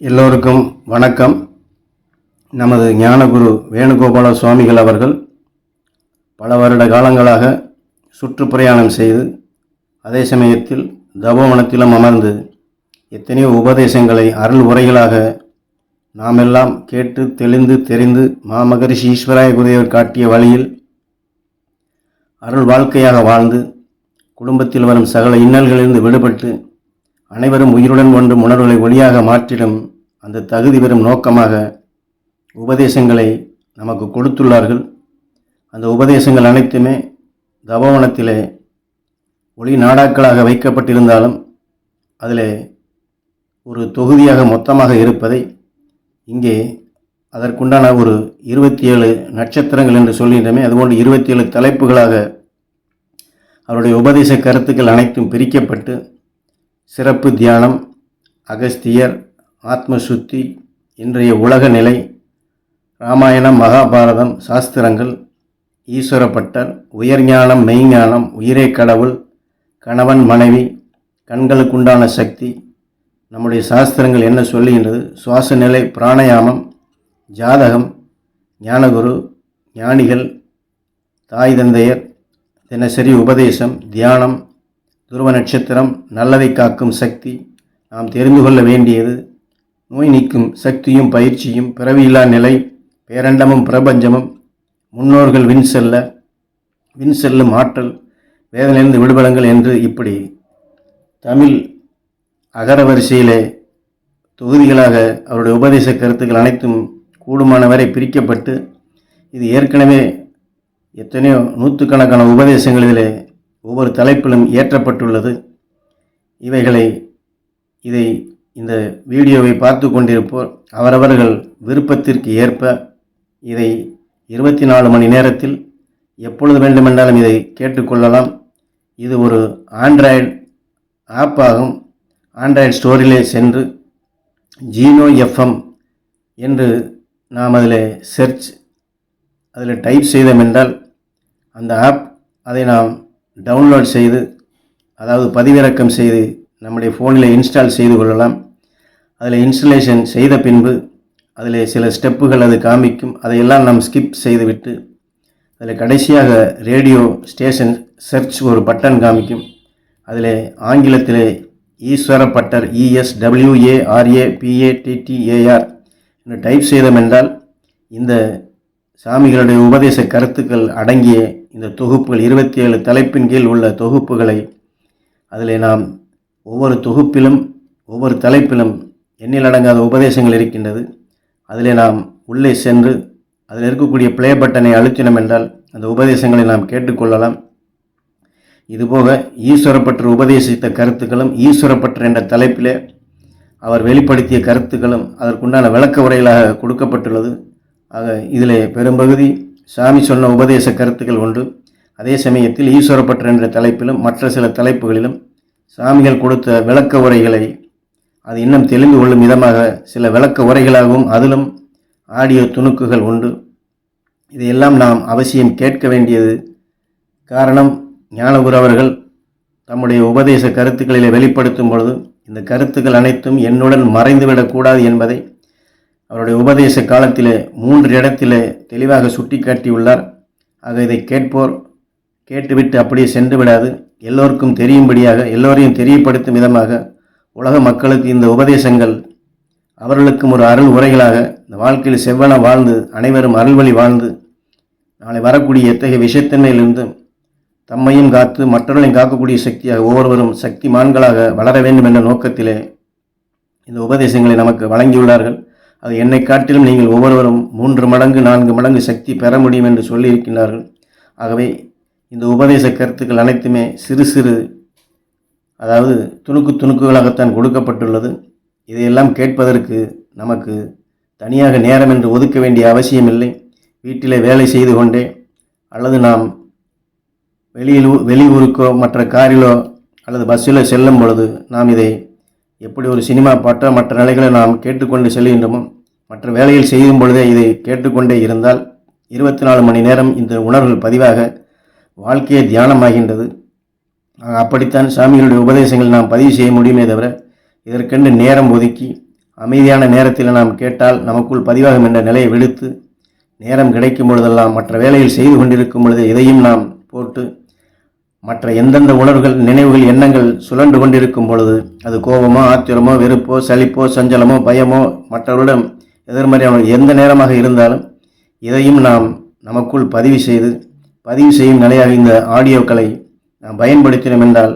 எல்லோருக்கும் வணக்கம். நமது ஞானகுரு வேணுகோபால சுவாமிகள் அவர்கள் பல வருட காலங்களாக சுற்றுப்பிரயாணம் செய்து அதே சமயத்தில் தபோவனத்திலும் அமர்ந்து எத்தனையோ உபதேசங்களை அருள் உரைகளாக நாமெல்லாம் கேட்டு தெளிந்து தெரிந்து மாமகரிஷி ஈஸ்வராய குருதேவர் காட்டிய வழியில் அருள் வாழ்க்கையாக வாழ்ந்து குடும்பத்தில் வரும் சகல இன்னல்களிலிருந்து விடுபட்டு அனைவரும் உயிருடன் ஒன்றும் உணர்வுகளை ஒளியாக மாற்றிடும் அந்த தகுதி பெறும் நோக்கமாக உபதேசங்களை நமக்கு கொடுத்துள்ளார்கள். அந்த உபதேசங்கள் அனைத்துமே தபோவனத்திலே ஒளி நாடாக்களாக வைக்கப்பட்டிருந்தாலும் அதில் ஒரு தொகுதியாக மொத்தமாக இருப்பதை இங்கே அதற்குண்டான ஒரு இருபத்தி ஏழு நட்சத்திரங்கள் என்று சொல்கின்றமே அதுபோன்று இருபத்தி ஏழு தலைப்புகளாக அவருடைய உபதேச கருத்துக்கள் அனைத்தும் பிரிக்கப்பட்டு சிறப்பு தியானம் அகஸ்தியர் ஆத்மசுத்தி இன்றைய உலக நிலை ராமாயணம் மகாபாரதம் சாஸ்திரங்கள் ஈஸ்வரப்பட்டர் உயர்ஞானம் மெய்ஞானம் உயிரே கடவுள் கணவன் மனைவி கண்களுக்குண்டான சக்தி நம்முடைய சாஸ்திரங்கள் என்ன சொல்லுகின்றது? சுவாச நிலை பிராணயாமம் ஜாதகம் ஞானகுரு ஞானிகள் தாய் தந்தையர் தினசரி உபதேசம் தியானம் துருவ நட்சத்திரம் நல்லதை காக்கும் சக்தி. நாம் தெரிந்து கொள்ள வேண்டியது நோய் நீக்கும் சக்தியும் பயிற்சியும் பிறவியில்லா நிலை பேரண்டமும் பிரபஞ்சமும். முன்னோர்கள் வின் செல்ல வின் செல்லும் ஆற்றல் வேதனையிலிருந்து விடுபடுங்கள் என்று இப்படி தமிழ் அகர வரிசையிலே தொகுதிகளாக அவருடைய உபதேச கருத்துக்கள் அனைத்தும் கூடுமான வரை பிரிக்கப்பட்டு இது ஏற்கனவே எத்தனையோ நூற்றுக்கணக்கான உபதேசங்களிலே ஒவ்வொரு தலைப்பிலும் ஏற்றப்பட்டுள்ளது இவைகளை இதை இந்த வீடியோவை பார்த்து கொண்டிருப்போர் அவரவர்கள் விருப்பத்திற்கு ஏற்ப இதை இருபத்தி நாலு மணி நேரத்தில் எப்பொழுது வேண்டுமென்றாலும் இதை கேட்டுக்கொள்ளலாம் இது ஒரு ஆண்ட்ராய்டு ஆப் ஆகும். ஆண்ட்ராய்டு ஸ்டோரிலே சென்று ஜீனோ எஃப்எம் என்று நாம் அதில் செர்ச் அதில் டைப் செய்தோம் என்றால் அந்த ஆப் அதை நாம் டவுன்லோட் செய்து அதாவது பதிவிறக்கம் செய்து நம்முடைய ஃபோனில் இன்ஸ்டால் செய்து கொள்ளலாம். அதில் இன்ஸ்டலேஷன் செய்த பின்பு அதில் சில ஸ்டெப்புகள் அது காமிக்கும். அதையெல்லாம் நாம் ஸ்கிப் செய்துவிட்டு அதில் கடைசியாக ரேடியோ ஸ்டேஷன் சர்ச் ஒரு பட்டன் காமிக்கும். அதில் ஆங்கிலத்திலே ஈஸ்வர பட்டர் இஎஸ்டபிள்யூஏஆர்ஏ பிஏடிடிஏஆர் என்று டைப் செய்தோம் என்றால் இந்த சாமிகளுடைய உபதேச கருத்துக்கள் அடங்கிய இந்த தொகுப்புகள் இருபத்தி ஏழு தலைப்பின் கீழ் உள்ள தொகுப்புகளை அதில் நாம் ஒவ்வொரு தொகுப்பிலும் ஒவ்வொரு தலைப்பிலும் எண்ணில் அடங்காத உபதேசங்கள் இருக்கின்றது. அதில் நாம் உள்ளே சென்று அதில் இருக்கக்கூடிய ப்ளே பட்டனை அழுத்தினோம் என்றால் அந்த உபதேசங்களை நாம் கேட்டுக்கொள்ளலாம். இதுபோக ஈஸ்வரப்பற்று உபதேசித்த கருத்துக்களும் ஈஸ்வரப்பற்று என்ற தலைப்பிலே அவர் வெளிப்படுத்திய கருத்துக்களும் அதற்குண்டான விளக்க உரைகளாக கொடுக்கப்பட்டுள்ளது. ஆக இதில் பெரும்பகுதி சாமி சொன்ன உபதேச கருத்துக்கள் உண்டு அதே சமயத்தில் ஈஸ்வரப்பற்று என்ற தலைப்பிலும் மற்ற சில தலைப்புகளிலும் சாமிகள் கொடுத்த விளக்க உரைகளை அது இன்னும் தெளிந்து கொள்ளும் விதமாக சில விளக்க உரைகளாகவும் அதிலும் ஆடியோ துணுக்குகள் உண்டு. இதையெல்லாம் நாம் அவசியம் கேட்க வேண்டியது. காரணம் ஞானகுரு அவர்கள் தம்முடைய உபதேச கருத்துக்களில் வெளிப்படுத்தும் பொழுது இந்த கருத்துக்கள் அனைத்தும் என்னுடன் மறைந்துவிடக்கூடாது என்பதை அவருடைய உபதேச காலத்திலே மூன்று இடத்திலே தெளிவாக சுட்டிக்காட்டியுள்ளார். ஆக இதை கேட்போர் கேட்டுவிட்டு அப்படியே சென்று விடாது. எல்லோருக்கும் தெரியும்படியாக எல்லோரையும் தெரியப்படுத்தும் விதமாக உலக மக்களுக்கு இந்த உபதேசங்கள் அவர்களுக்கும் ஒரு அருள் உரைகளாக இந்த வாழ்க்கையில் செவ்வன வாழ்ந்து அனைவரும் அருள்வழி வாழ்ந்து நாளை வரக்கூடிய எத்தகைய விஷயத்தன்மையிலிருந்தும் தம்மையும் காத்து மற்றவர்களையும் காக்கக்கூடிய சக்தியாக ஒவ்வொருவரும் சக்திமான்களாக வளர வேண்டும் என்ற நோக்கத்திலே இந்த உபதேசங்களை நமக்கு வழங்கியுள்ளார்கள். அது என்னை காட்டிலும் நீங்கள் ஒவ்வொருவரும் மூன்று மடங்கு நான்கு மடங்கு சக்தி பெற முடியும் என்று சொல்லியிருக்கிறார்கள் ஆகவே இந்த உபதேச கருத்துக்கள் அனைத்துமே சிறு சிறு அதாவது துணுக்கு துணுக்குகளாகத்தான் கொடுக்கப்பட்டுள்ளது. இதையெல்லாம் கேட்பதற்கு நமக்கு தனியாக நேரம் என்று ஒதுக்க வேண்டிய அவசியமில்லை. வீட்டிலே வேலை செய்து கொண்டே அல்லது நாம் வெளியில் வெளியூருக்கோ மற்ற காரிலோ அல்லது பஸ்ஸிலோ செல்லும் பொழுது நாம் இதை எப்படி ஒரு சினிமா பாட்டை மற்ற நிலைகளை நாம் கேட்டுக்கொண்டு செல்கின்றோமோ மற்ற வேலையில் செய்யும் பொழுதே இதை கேட்டுக்கொண்டே இருந்தால் இருபத்தி நாலு மணி நேரம் இந்த உணர்வுகள் பதிவாக வாழ்க்கையே தியானமாகின்றது. அப்படித்தான் சாமிகளுடைய உபதேசங்கள் நாம் பதிவு செய்ய முடியுமே தவிர இதற்கென்று நேரம் ஒதுக்கி அமைதியான நேரத்தில் நாம் கேட்டால் நமக்குள் பதிவாகும் என்ற நிலையை விடுத்து நேரம் கிடைக்கும் பொழுதெல்லாம் மற்ற வேலையில் செய்து கொண்டிருக்கும் பொழுது இதையும் நாம் போட்டு மற்ற எந்தெந்த உணர்வுகள் நினைவுகள் எண்ணங்கள் சுழண்டு கொண்டிருக்கும் பொழுது அது கோபமோ ஆத்திரமோ வெறுப்போ சளிப்போ சஞ்சலமோ பயமோ மற்றவரிடம் எதிர்மறையான எந்த நேரமாக இருந்தாலும் இதையும் நாம் நமக்குள் பதிவு செய்து பதிவு செய்யும் நிலையாக இந்த ஆடியோக்களை நாம் பயன்படுத்தினோம் என்றால்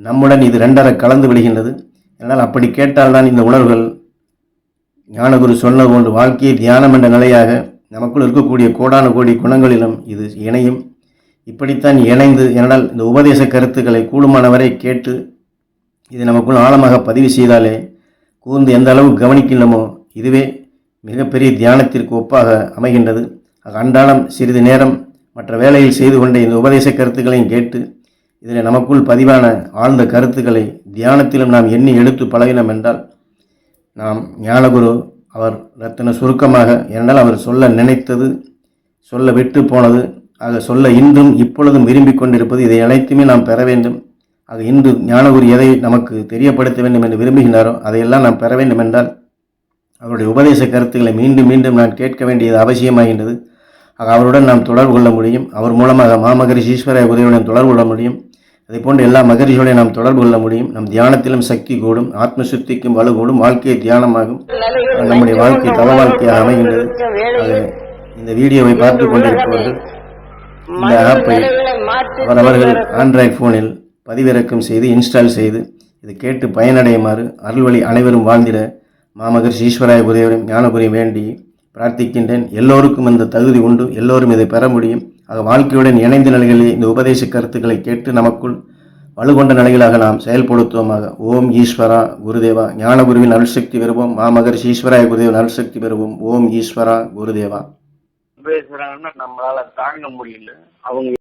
நம்முடன் இது ரெண்டரை கலந்து விடுகின்றது. அதனால் அப்படி கேட்டால்தான் இந்த உணர்வுகள் ஞானகுரு சொன்னது போன்று வாழ்க்கையை தியானம் என்ற நிலையாக நமக்குள் இருக்கக்கூடிய கோடான கோடி குணங்களிலும் இது இணையும். இப்படித்தான் இணைந்து என்னால் இந்த உபதேச கருத்துக்களை கூடுமானவரை கேட்டு இது நமக்குள் ஆழமாக பதிவு செய்தாலே கூர்ந்து எந்த அளவு கவனிக்கின்றமோ இதுவே மிகப்பெரிய தியானத்திற்கு ஒப்பாக அமைகின்றது. அன்றாடம் சிறிது நேரம் மற்ற வேலையில் செய்து கொண்ட இந்த உபதேச கருத்துக்களையும் கேட்டு இதில் நமக்குள் பதிவான ஆழ்ந்த கருத்துக்களை தியானத்திலும் நாம் எண்ணி எடுத்து பழகினோம் என்றால் நாம் ஞானகுரு அவர் ரத்தின சுருக்கமாக என்றால் அவர் சொல்ல நினைத்தது சொல்ல விட்டு போனது ஆக சொல்ல இன்றும் இப்பொழுதும் விரும்பிக் கொண்டிருப்பது இதை அனைத்துமே நாம் பெற வேண்டும். ஆக இன்று ஞானகுரு எதை நமக்கு தெரியப்படுத்த வேண்டும் என்று விரும்புகின்றாரோ அதையெல்லாம் நாம் பெற வேண்டும் என்றால் அவருடைய உபதேச கருத்துக்களை மீண்டும் மீண்டும் நான் கேட்க வேண்டியது அவசியமாகின்றது. ஆக அவருடன் நாம் தொடர்பு கொள்ள முடியும். அவர் மூலமாக மாமகரிஷி ஈஸ்வர உதவியுடன் தொடர்பு கொள்ள முடியும். அதே போன்று எல்லா மகரிஷியுடன் நாம் தொடர்பு கொள்ள முடியும். நம் தியானத்திலும் சக்தி கூடும். ஆத்ம சுத்திக்கும் வலு கூடும். வாழ்க்கையை தியானமாகும். நம்முடைய வாழ்க்கை தவ வாழ்க்கையாக அமைகின்றது. இந்த வீடியோவை பார்த்து கொண்டிருப்பவர்கள் இந்த ஆப்பை அவரவர்கள் ஆண்ட்ராய்ட் ஃபோனில் பதிவிறக்கம் செய்து இன்ஸ்டால் செய்து இது கேட்டு பயனடையுமாறு அருள்வழி அனைவரும் வாழ்ந்திட மாமகர் ஈஸ்வராய குருதேவரும் ஞானகுரி வேண்டி பிரார்த்திக்கின்றேன். எல்லோருக்கும் இந்த தகுதி உண்டு. எல்லோரும் இதை பெற முடியும். ஆக வாழ்க்கையுடன் இணைந்த நிலைகளில் இந்த உபதேச கருத்துக்களை கேட்டு நமக்குள் வலுகொண்ட நிலைகளாக நாம் செயல்படுத்துவோமாக. ஓம் ஈஸ்வரா குருதேவா. ஞானகுருவின் அருள்சக்தி பெறுவோம். மாமகர் ஈஸ்வராய குருதேவன் அருள்சக்தி பெறுவோம். ஓம் ஈஸ்வரா குருதேவா. பேசுறாங்கன்னா நம்மளால தாங்க முடியல. அவங்க